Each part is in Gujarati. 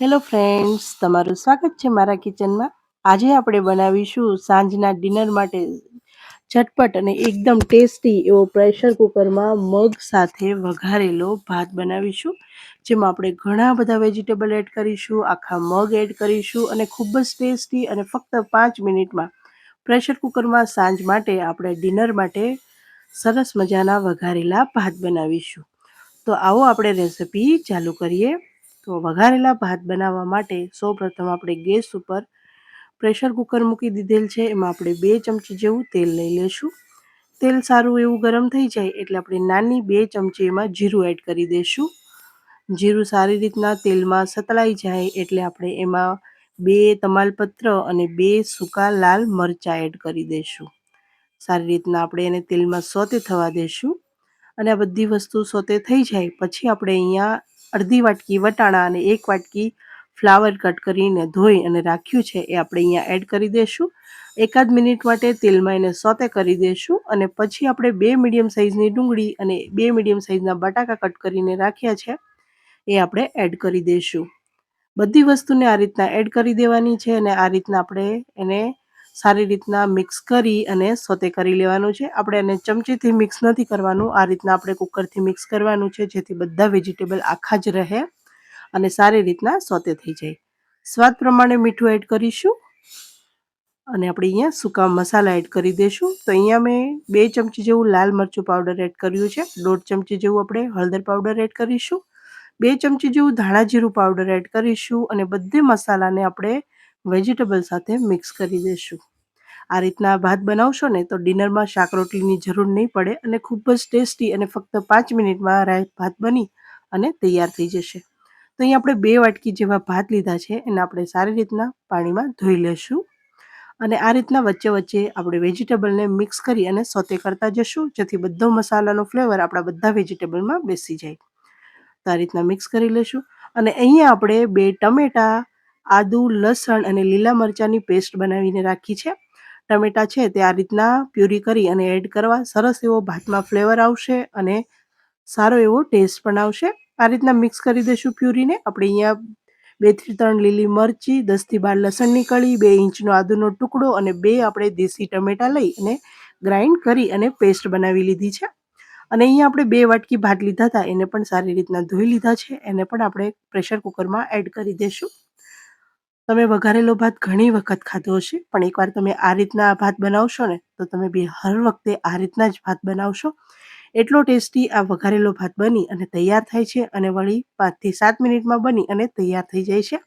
હેલો ફ્રેન્ડ્સ તમારું સ્વાગત છે મારા કિચનમાં આજે આપણે બનાવીશું સાંજના ડિનર માટે ઝટપટ અને એકદમ ટેસ્ટી એવો પ્રેશર કુકરમાં મગ સાથે વઘારેલો ભાત બનાવીશું, જેમાં આપણે ઘણા બધા વેજીટેબલ એડ કરીશું, આખા મગ એડ કરીશું અને ખૂબ જ ટેસ્ટી અને ફક્ત પાંચ મિનિટમાં પ્રેશર કુકરમાં સાંજ માટે આપણે ડિનર માટે સરસ મજાના વઘારેલા ભાત બનાવીશું. તો આવો આપણે રેસીપી ચાલુ કરીએ. તો વઘારેલા ભાત બનાવવા માટે સૌપ્રથમ આપણે ગેસ ઉપર પ્રેશર કુકર મૂકી દીધેલ છે. એમાં આપણે બે ચમચી જેવું તેલ લઈ લેશું. તેલ સારું એવું ગરમ થઈ જાય એટલે આપણે નાની બે ચમચી એમાં જીરું એડ કરી દઈશું જીરું સારી રીતના તેલમાં સતળાઈ જાય એટલે આપણે એમાં બે તમાલપત્ર અને બે સૂકા લાલ મરચાં એડ કરી દઈશું સારી રીતના આપણે એને તેલમાં સોતે થવા દઈશું અને આ બધી વસ્તુ સોતે થઈ જાય. પછી આપણે અહીંયા અડધી વાટકી વટાણા અને એક વાટકી ફ્લાવર કટ કરીને ધોઈ અને રાખ્યું છે એ આપણે અહીંયા એડ કરી દઈશું એકાદ મિનિટ માટે તેલમાં એને સોતે કરી દઈશું અને પછી આપણે બે મીડિયમ સાઇઝની ડુંગળી અને બે મીડિયમ સાઇઝના બટાકા કટ કરીને રાખ્યા છે એ આપણે એડ કરી દઈશું બધી વસ્તુને આ રીતના એડ કરી દેવાની છે અને આ રીતના આપણે એને સારી રીતના મિક્સ કરી અને સોતે કરી લેવાનું છે. આપણે એને ચમચીથી મિક્સ નથી કરવાનું. આ રીતના આપણે કુકરથી મિક્સ કરવાનું છે, જેથી બધા વેજીટેબલ આખા જ રહે અને સારી રીતના સોતે થઈ જાય. સ્વાદ પ્રમાણે મીઠું એડ કરીશું અને આપણે અહીંયા સૂકા મસાલા એડ કરી દઈશું તો અહીંયા મેં બે ચમચી જેવું લાલ મરચું પાવડર એડ કર્યું છે. દોઢ ચમચી જેવું આપણે હળદર પાવડર એડ કરીશું. બે ચમચી જેવું ધાણા જીરું પાવડર એડ કરીશું અને બધે મસાલાને આપણે વેજીટેબલ સાથે મિક્સ કરી દઈશું આ રીતના ભાત બનાવશો ને તો ડિનરમાં શાક રોટલીની જરૂર નહીં પડે અને ખૂબ જ ટેસ્ટી અને ફક્ત પાંચ મિનિટમાં ભાત બની અને તૈયાર થઈ જશે. તો અહીં આપણે બે વાટકી જેવા ભાત લીધા છે, એને આપણે સારી રીતના પાણીમાં ધોઈ લેશું. અને આ રીતના વચ્ચે વચ્ચે આપણે વેજીટેબલને મિક્સ કરી અને સોતે કરતા જશું, જેથી બધો મસાલાનો ફ્લેવર આપણા બધા વેજીટેબલમાં બેસી જાય. તો આ રીતના મિક્સ કરી લેશું. અને અહીંયા આપણે બે ટમેટા આદુ, લસણ અને લીલા મરચાંની પેસ્ટ બનાવીને રાખી છે. ટમેટા છે તે આ રીતના પ્યુરી કરી અને એડ કરવા. સરસ એવો ભાતમાં ફ્લેવર આવશે અને સારો એવો ટેસ્ટ પણ આવશે. આ રીતના મિક્સ કરી દઈશું પ્યુરીને. આપણે અહીંયા બેથી ત્રણ લીલી મરચી દસથી બાર લસણની કળી, બે ઇંચનો આદુનો ટુકડો અને બે આપણે દેશી ટમેટા લઈ અને ગ્રાઇન્ડ કરી અને પેસ્ટ બનાવી લીધી છે. અને અહીંયા આપણે બે વાટકી ભાત લીધા હતા. એને પણ સારી રીતના ધોઈ લીધા છે. એને પણ આપણે પ્રેશર કુકરમાં એડ કરી દઈશું. તમે વઘારેલો ભાત ઘણી વખત ખાધો હશે, પણ એકવાર તમે આ રીતના ભાત બનાવશો ને, તો તમે બી હર વખતે આ રીતના જ ભાત બનાવશો. એટલો ટેસ્ટી આ વઘારેલો ભાત બની અને તૈયાર થાય છે અને વળી પાંચથી સાત મિનિટમાં બની અને તૈયાર થઈ જાય છે.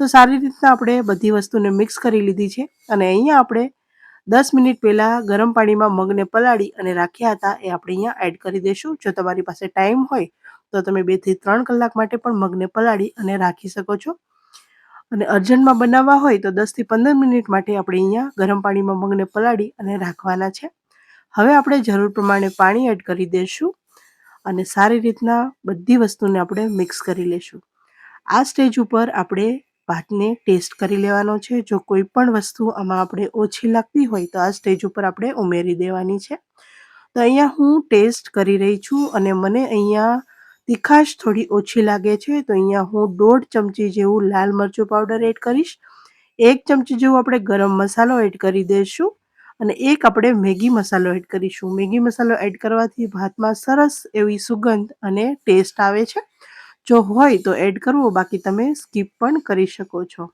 તો સારી રીતના આપણે બધી વસ્તુને મિક્સ કરી લીધી છે અને અહીંયા આપણે દસ મિનિટ પહેલાં ગરમ પાણીમાં મગને પલાળી અને રાખ્યા હતા એ આપણે અહીંયા એડ કરી દઈશું. જો તમારી પાસે ટાઈમ હોય, તો તમે બેથી ત્રણ કલાક માટે પણ મગને પલાળી અને રાખી શકો છો. અને અર્જન્ટમાં બનાવવા હોય તો દસથી પંદર મિનિટ માટે આપણે અહીંયા ગરમ પાણીમાં મગને પલાળી અને રાખવાના છે. હવે આપણે જરૂર પ્રમાણે પાણી એડ કરી દઈશું અને સારી રીતના બધી વસ્તુને આપણે મિક્સ કરી લઈશું. આ સ્ટેજ ઉપર આપણે ભાતને ટેસ્ટ કરી લેવાનો છે. જો કોઈ પણ વસ્તુ આમાં આપણે ઓછી લાગતી હોય તો આ સ્ટેજ ઉપર આપણે ઉમેરી દેવાની છે. તો અહીંયા હું ટેસ્ટ કરી રહી છું અને મને અહીંયા તીખાશ થોડી ઓછી લાગે છે, તો અહીંયા હું દોઢ ચમચી જેવું લાલ મરચું પાવડર એડ કરીશ. એક ચમચી જેવું આપણે ગરમ મસાલો એડ કરી દઈશું અને એક આપણે મેગી મસાલો એડ કરીશું. મેગી મસાલો એડ કરવાથી ભાતમાં સરસ એવી સુગંધ અને ટેસ્ટ આવે છે. જો હોય તો એડ કરવો, બાકી તમે સ્કીપ પણ કરી શકો છો.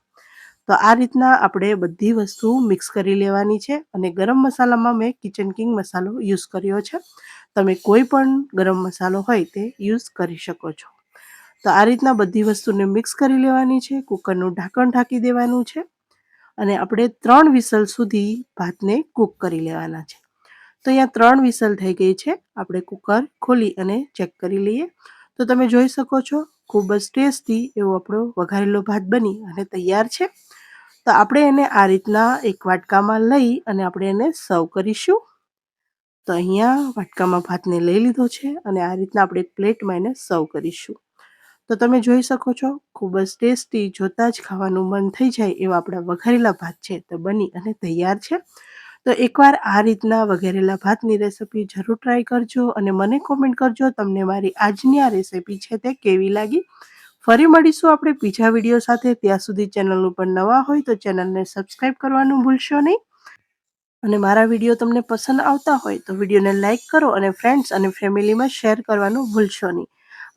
તો આ રીતના આપણે બધી વસ્તુ મિક્સ કરી લેવાની છે અને ગરમ મસાલામાં મેં કિચન કિંગ મસાલો યુઝ કર્યો છે. તમે કોઈ પણ ગરમ મસાલો હોય તે યુઝ કરી શકો છો. તો આ રીતના બધી વસ્તુને મિક્સ કરી લેવાની છે, કુકરનું ઢાંકણ ઢાંકી દેવાનું છે અને આપણે ત્રણ વિસલ સુધી ભાતને કૂક કરી લેવાના છે. તો અહીંયા ત્રણ વિસલ થઈ ગઈ છે, આપણે કુકર ખોલી અને ચેક કરી લઈએ. તો તમે જોઈ શકો છો, ખૂબ જ ટેસ્ટી એવો આપણો વઘારેલો ભાત બની અને તૈયાર છે. તો આપણે એને આ રીતના એક વાટકામાં લઈ અને આપણે એને સર્વ કરીશું. તો અહીંયા વાટકામાં ભાતને લઈ લીધો છે અને આ રીતના આપણે પ્લેટમાં એને સર્વ કરીશું. તો તમે જોઈ શકો છો, ખૂબ જ ટેસ્ટી, જોતાં જ ખાવાનું મન થઈ જાય એવા આપણા વઘારેલા ભાત છે. તો બની અને તૈયાર છે. તો એકવાર આ રીતના વઘારેલા ભાતની રેસિપી જરૂર ટ્રાય કરજો અને મને કોમેન્ટ કરજો તમને મારી આજની આ રેસિપી છે તે કેવી લાગી. ફરી મળીશું આપણે બીજા વીડિયો સાથે. ત્યાં સુધી ચેનલ ઉપર નવા હોય તો ચેનલને સબસ્ક્રાઈબ કરવાનું ભૂલશો નહીં. અને મારા વીડિયો તમને પસંદ આવતા હોય તો વિડીયોને લાઇક કરો અને ફ્રેન્ડ્સ અને ફેમિલીમાં શેર કરવાનું ભૂલશો નહીં.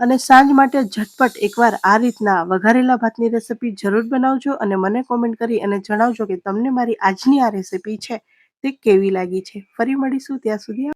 અને સાંજ માટે ઝટપટ એકવાર આ રીતના વઘારેલા ભાતની રેસિપી જરૂર બનાવજો અને મને કોમેન્ટ કરી અને જણાવજો કે તમને મારી આજની આ રેસિપી છે તે કેવી લાગી છે. ફરી મળીશું ત્યાં સુધી.